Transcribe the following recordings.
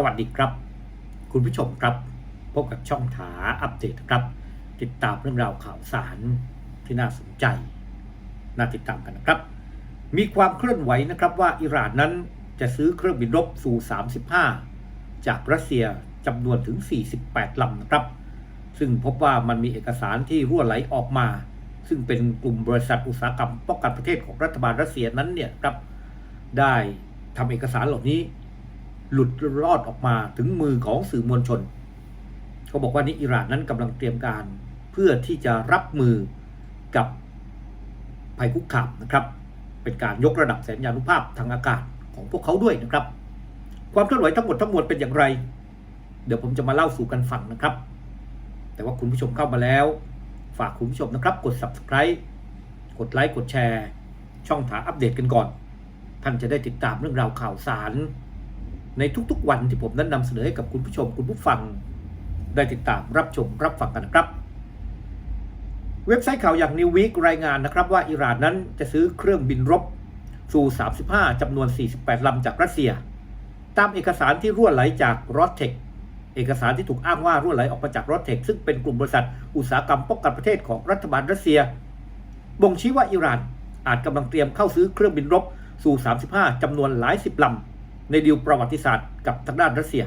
สวัสดีครับ คุณผู้ชมครับ พบกับช่องถาอัปเดตครับ ติดตามเรื่องราวข่าวสารที่น่าสนใจ น่าติดตามกันนะครับ มีความเคลื่อนไหวนะครับว่าอิหร่านนั้นจะซื้อเครื่องบินรบซู35 จากรัสเซียจำนวนถึง 48 ลำนะครับ ซึ่งพบว่ามันมีเอกสารที่รั่วไหลออกมา ซึ่งเป็นกลุ่มบริษัทอุตสาหกรรมป้องกันประเทศของรัฐบาลรัสเซียนั้นเนี่ยครับได้ทำเอกสารเหล่านี้ หลุดรอดออกมาถึงมือของสื่อมวลชน เขาบอกว่านี่อิหร่านนั้นกำลังเตรียมการเพื่อที่จะรับมือกับภัยคุกคามนะครับ เป็นการยกระดับสัญญานุภาพทางอากาศของพวกเขาด้วยนะครับ ความเคลื่อนไหวทั้งหมดทั้งมวลเป็นอย่างไร เดี๋ยวผมจะมาเล่าสู่กันฟังนะครับ แต่ว่าคุณผู้ชมเข้ามาแล้ว ฝากคุณผู้ชมนะครับ กด subscribe กดไลค์กดแชร์ ช่องถาอัปเดตกันก่อน ท่านจะได้ติดตามเรื่องราวข่าวสาร ในทุกๆ วันที่ผมนั้นนำเสนอให้กับคุณผู้ชมคุณผู้ฟัง ได้ติดตามรับชมรับฟังกันนะครับ เว็บไซต์ข่าวอย่าง New Week รายงานนะครับว่าอิหร่านนั้นจะซื้อเครื่องบินรบซู35จำนวน 48 ลำจากรัสเซีย ตามเอกสารที่รั่วไหลจากรอสเทคเอกสารที่ถูกอ้างว่ารั่วไหลออกมาจากรอสเทคซึ่งเป็นกลุ่มบริษัท อุตสาหกรรมป้องกันประเทศของรัฐบาลรัสเซีย บ่งชี้ว่าอิหร่านอาจกำลังเตรียมเข้าซื้อเครื่องบินรบซู35จำนวนหลายสิบลำ ในดีลประวัติศาสตร์กับทางด้านรัสเซีย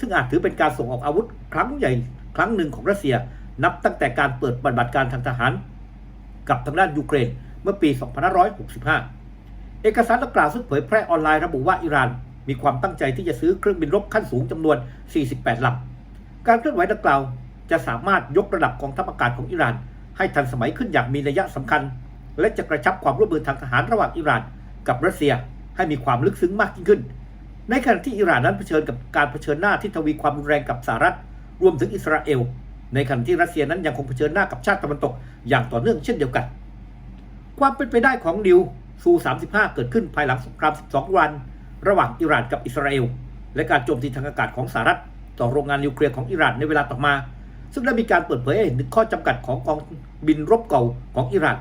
ซึ่งอาจถือเป็นการส่งออกอาวุธ ครั้งใหญ่ครั้งหนึ่งของรัสเซีย นับตั้งแต่การเปิดปฏิบัติการทางทหาร กับทางด้านยูเครนเมื่อปี 2565 เอกสารดังกล่าวซึ่งเผยแพร่ออนไลน์ระบุว่าอิหร่าน มีความตั้งใจที่จะซื้อเครื่องบินรบขั้นสูงจำนวน 48 ลำ การเคลื่อนไหวดังกล่าวจะสามารถยกระดับกองทัพอากาศของอิหร่าน ให้ทันสมัยขึ้นอย่างมีนัยสำคัญ และจะกระชับความร่วมมือทางทหารระหว่างอิหร่าน กับรัสเซียให้มีความลึกซึ้งมากยิ่งขึ้น ในขณะที่อิหร่านนั้นเผชิญกับการเผชิญหน้าที่ทวีความรุนแรงกับสหรัฐ รวมถึงอิสราเอล ในขณะที่รัสเซียนั้นยังคงเผชิญหน้ากับชาติตะวันตกอย่างต่อเนื่องเช่นเดียวกัน ความเป็นไปได้ของดิวซู 35 เกิดขึ้นภายหลังสงคราม 12 วัน ระหว่างอิหร่านกับอิสราเอล และการโจมตีทางอากาศของสหรัฐ ต่อโรงงานนิวเคลียร์ของอิหร่านในเวลาต่อมา ซึ่งได้มีการเปิดเผยให้เห็นถึงข้อจำกัดของกองบินรบเก่าของอิหร่าน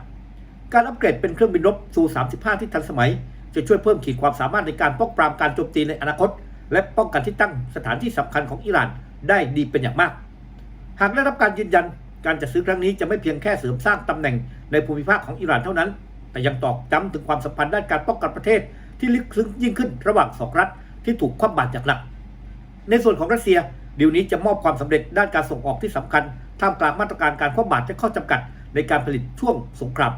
การอัปเกรดเป็นเครื่องบินรบซู 35 ที่ทันสมัย จะช่วยเพิ่มขีดความสามารถในการป้องปรามการโจมตีในอนาคต และป้องกันที่ตั้งสถานที่สำคัญของอิหร่านได้ดีเป็นอย่างมาก หากได้รับการยืนยันการจัดซื้อครั้งนี้จะไม่เพียงแค่เสริมสร้างตำแหน่งในภูมิภาคของอิหร่านเท่านั้น แต่ยังตอกย้ำถึงความสัมพันธ์ด้านการป้องกันประเทศที่ลึกซึ้งยิ่งขึ้นระหว่างสองรัฐที่ถูกคว่ำบาตรจากหลัก ในส่วนของรัสเซียดีลนี้จะมอบความสำเร็จด้านการส่งออกที่สำคัญท่ามกลางมาตรการการคว่ำบาตรและข้อจำกัดในการผลิตช่วงสงคราม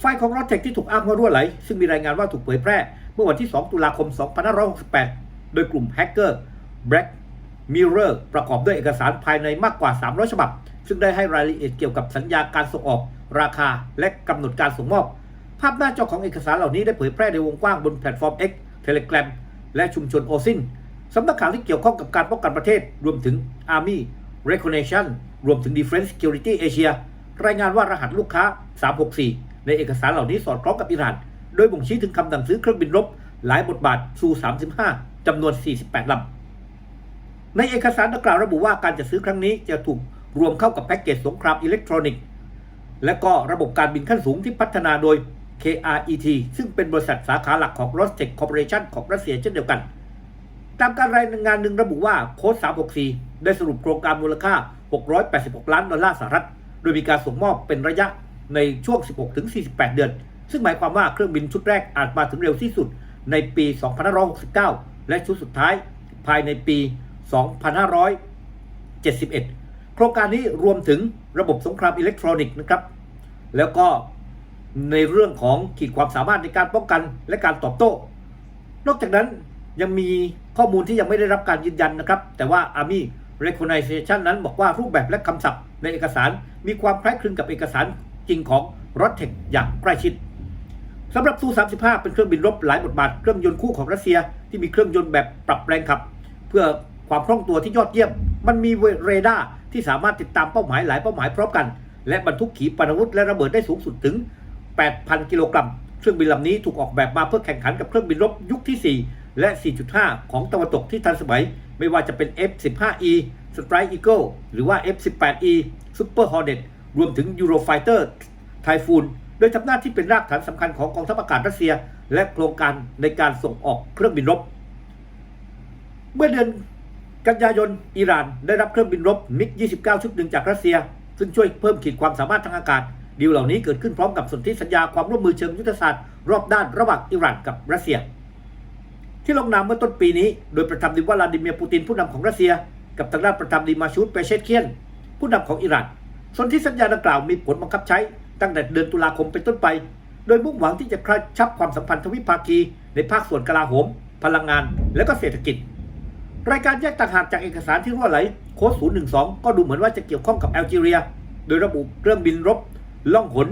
ไฟล์ของรถเทคที่ถูกอ้างว่ารั่วไหล ซึ่งมีรายงานว่าถูกเผยแพร่ เมื่อวันที่ 2 ตุลาคม 2568 โดยกลุ่มแฮกเกอร์ Black Mirror ประกอบด้วยเอกสารภายในมากกว่า 300 ฉบับ ซึ่งได้ให้รายละเอียดเกี่ยวกับสัญญาการส่งออก ราคา และกำหนดการส่งมอบ ภาพหน้าจอของเอกสารเหล่านี้ได้เผยแพร่ในวงกว้างบนแพลตฟอร์ม X Telegram และชุมชนโอซินสำนักข่าวที่เกี่ยวข้องกับการป้องกันประเทศ รวมถึง Army Recognition รวมถึง Defense Security Asia รายงานว่ารหัสลูกค้า 364 ในเอกสารเหล่านี้สอดคล้องกับอิหร่าน โดยบ่งชี้ถึงคำสั่งซื้อเครื่องบินรบ หลายบทบาทซู 35จำนวน 48 ลำ ในเอกสารดังกล่าวระบุว่าการจัดซื้อครั้งนี้จะถูกรวมเข้ากับแพ็กเกจสงครามอิเล็กทรอนิกส์ และก็ระบบการบินขั้นสูงที่พัฒนาโดย KRET ซึ่งเป็นบริษัทสาขาหลักของ Rostec Corporation ของรัสเซียเช่นเดียวกัน ตามการรายงานหนึ่งระบุว่าโค้ด364 ได้สรุปโครงการมูลค่า 686 ล้านดอลลาร์สหรัฐ โดยมีการส่งมอบเป็นระยะ ในช่วง 16-48 เดือน ซึ่งหมายความว่าเครื่องบินชุดแรกอาจมาถึงเร็วที่สุดในปี 2569 และชุดสุดท้ายภายในปี 2571 โครงการนี้รวมถึงระบบสงครามอิเล็กทรอนิกส์นะครับ แล้วก็ในเรื่องของขีดความสามารถในการป้องกันและการตอบโต้ นอกจากนั้นยังมีข้อมูลที่ยังไม่ได้รับการยืนยันนะครับ แต่ว่า Army Recognition นั้นบอกว่ารูปแบบและคำศัพท์ในเอกสารมีความคล้ายคลึงกับเอกสาร จริงของรถเทคอย่างใกล้ชิดสำหรับซู 35 เป็นเครื่องบินรบหลายบทบาทเครื่องยนต์คู่ของรัสเซียที่มีเครื่องยนต์แบบปรับแรงขับ เพื่อความคล่องตัวที่ยอดเยี่ยม มันมีเรดาร์ที่สามารถติดตามเป้าหมายหลายเป้าหมายพร้อมกัน และบรรทุกขีปนาวุธและระเบิดได้สูงสุดถึง 8,000 กิโลกรัม เครื่องบินลำนี้ถูกออกแบบมาเพื่อแข่งขันกับเครื่องบินรบยุคที่ 4 และ 4.5 ของตะวันตกที่ทันสมัย ไม่ว่าจะเป็น F-15E Strike Eagle หรือว่า F-18E Super Hornet รวมถึง Eurofighter Typhoon โดยทำหน้าที่เป็นรากฐานสำคัญของกองทัพอากาศรัสเซีย และโครงการในการส่งออกเครื่องบินรบ เมื่อเดือนกันยายนอิหร่านได้รับเครื่องบินรบมิก 29 ชุดหนึ่งจากรัสเซีย ซึ่งช่วยเพิ่มขีดความสามารถทางอากาศดีลเหล่านี้เกิดขึ้นพร้อมกับสนธิสัญญาความร่วมมือเชิงยุทธศาสตร์รอบด้านระหว่างอิหร่านกับรัสเซีย ที่ลงนามเมื่อต้นปีนี้ โดยประธานาธิวลาดิเมียร์ปูตินผู้นำของรัสเซีย กับทางด้านประธานาธิบดีมาชูดเปเชตเคียน ผู้นำของอิหร่าน สนธิสัญญาดังกล่าวมีผลบังคับใช้ตั้งแต่เดือนตุลาคมเป็นต้นไป โดยมุ่งหวังที่จะกระชับความสัมพันธ์ทวิภาคี ในภาคส่วนกลาโหม พลังงาน และก็เศรษฐกิจ รายการแยกต่างหากจากเอกสารที่รั่วไหลโค้ด012 ก็ดูเหมือนว่าจะเกี่ยวข้องกับแอลจีเรีย โดยระบุเครื่องบินรบ ล่องหน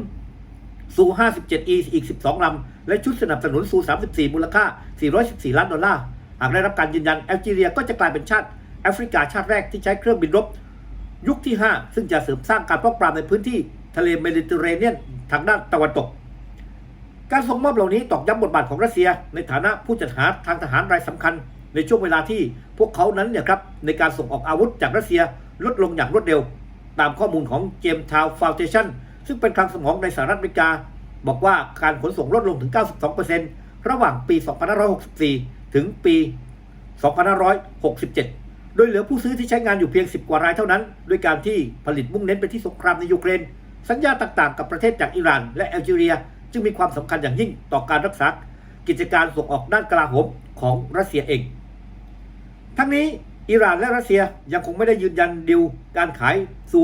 ซู 57E อีก 12 ลำ และชุดสนับสนุนซู 34 มูลค่า 414 ล้านดอลลาร์ หากได้รับการยืนยันแอลจีเรียก็จะกลายเป็นชาติแอฟริกาชาติแรกที่ใช้เครื่องบินรบ ยุคที่ 5 ซึ่งจะเสริมสร้างการป้องปรามในพื้นที่ทะเลเมดิเตอร์เรเนียนทางด้านตะวันตก การส่งมอบเหล่านี้ตอกย้ำบทบาทของรัสเซีย ในฐานะผู้จัดหาทางทหารรายสำคัญ ในช่วงเวลาที่พวกเขานั้นเนี่ยครับในการส่งออกอาวุธจากรัสเซียลดลงอย่างรวดเร็ว ตามข้อมูลของเจมส์ทาวฟาวเดชันซึ่งเป็นคลังสมองในสหรัฐอเมริกา บอกว่าการขนส่งลดลงถึง 92%ระหว่างปี 2564 ถึงปี 2567 โดยเหลือผู้ซื้อที่ใช้งานอยู่เพียง 10 กว่ารายเท่านั้นด้วยการที่ผลิตมุ่งเน้นไปที่สงครามในยูเครน สัญญาต่างๆ กับประเทศจากอิหร่านและแอลจีเรีย จึงมีความสำคัญอย่างยิ่งต่อการรักษากิจการส่งออกด้านกลาโหมของรัสเซียเอง ทั้งนี้อิหร่านและรัสเซียยังคงไม่ได้ยืนยันดิวการขายซู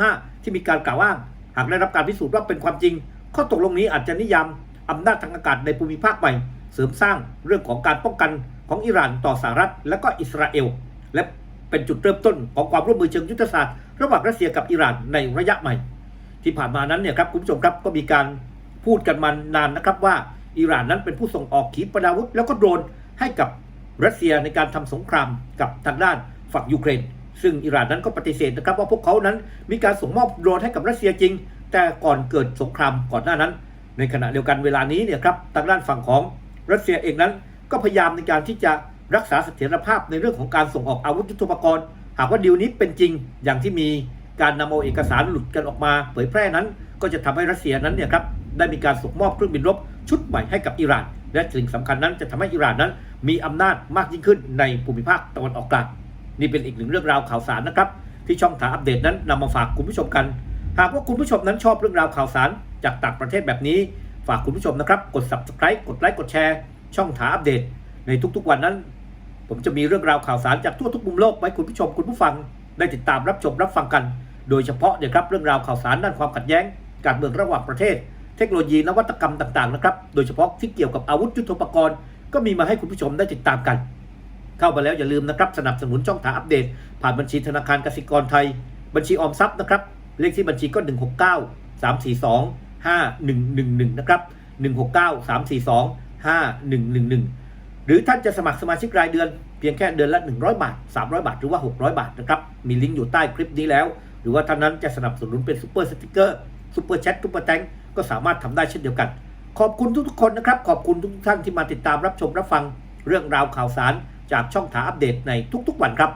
35 ที่มีการกล่าวอ้าง หากได้รับการพิสูจน์ว่าเป็นความจริง ข้อตกลงนี้อาจจะนิยามอำนาจทางอากาศในภูมิภาคใหม่ เสริมสร้างเรื่องของการป้องกันของอิหร่านต่อสหรัฐและก็อิสราเอล และเป็นจุดเริ่มต้นของความร่วมมือเชิงยุทธศาสตร์ระหว่างรัสเซียกับอิหร่านในระยะใหม่ ที่ผ่านมานั้นเนี่ยครับคุณผู้ชมครับก็มีการพูดกันมานานนะครับว่าอิหร่านนั้นเป็นผู้ส่งออกขีปนาวุธ แล้วก็โดรนให้กับรัสเซียในการทำสงครามกับทางด้านฝั่งยูเครน ซึ่งอิหร่านนั้นก็ปฏิเสธนะครับว่าพวกเขานั้นมีการส่งมอบโดรนให้กับรัสเซียจริง แต่ก่อนเกิดสงครามก่อนหน้านั้น ในขณะเดียวกันเวลานี้เนี่ยครับทางด้านฝั่งของรัสเซียเองนั้นก็พยายามในการที่จะ รักษาเสถียรภาพในเรื่องของการส่งออกอาวุธยุทโธปกรณ์ หากว่าดีลนี้เป็นจริงอย่างที่มีการนำเอาเอกสารหลุดกันออกมา เผยแพร่นั้น ก็จะทำให้รัสเซียนั้นเนี่ยครับได้มีการส่งมอบเครื่องบินรบชุดใหม่ให้กับอิหร่าน และสิ่งสำคัญนั้นจะทำให้อิหร่านนั้น มีอำนาจมากยิ่งขึ้นในภูมิภาคตะวันออกกลางนี่เป็นอีกหนึ่งเรื่องราวข่าวสารนะครับ ที่ช่องถาอัปเดตนั้นนำมาฝากคุณผู้ชมกัน หากว่าคุณผู้ชมนั้นชอบเรื่องราวข่าวสารจากต่างประเทศแบบนี้ ฝากคุณผู้ชมนะครับ กด subscribe กดไลค์กดแชร์ ช่องถาอัปเดต ในทุกๆวันนั้น ผมจะมีเรื่องราวข่าวสารจากทั่วทุกมุมโลกไว้คุณผู้ชมคุณผู้ฟัง ได้ติดตามรับชมรับฟังกัน โดยเฉพาะเนี่ยครับเรื่องราวข่าวสารด้านความขัดแย้ง การเมืองระหว่างประเทศ เทคโนโลยีนวัตกรรมต่างๆนะครับโดยเฉพาะที่เกี่ยวกับอาวุธยุทโธปกรณ์ ก็มีมาให้คุณผู้ชมได้ติดตามกัน เข้ามาแล้วอย่าลืมนะครับสนับสนุนช่องทางอัปเดต ผ่านบัญชีธนาคารกสิกรไทย บัญชีออมทรัพย์นะครับเลขที่บัญชีก็ 169 342 5111นะครับ169 342 5111 หรือท่านจะสมัครสมาชิกรายเดือนเพียงแค่เดือนละ 100 บาท 300 บาท หรือว่า 600 บาทนะครับ มีลิงก์อยู่ใต้คลิปนี้แล้ว หรือว่าท่านนั้นจะสนับสนุนเป็นซูเปอร์สติกเกอร์ซูเปอร์แชทซูเปอร์แตงก็สามารถทำได้เช่นเดียวกัน ขอบคุณทุกๆคนนะครับ ขอบคุณทุกท่านที่มาติดตามรับชมรับฟังเรื่องราวข่าวสารจากช่องถาอัปเดตในทุกๆวันครับ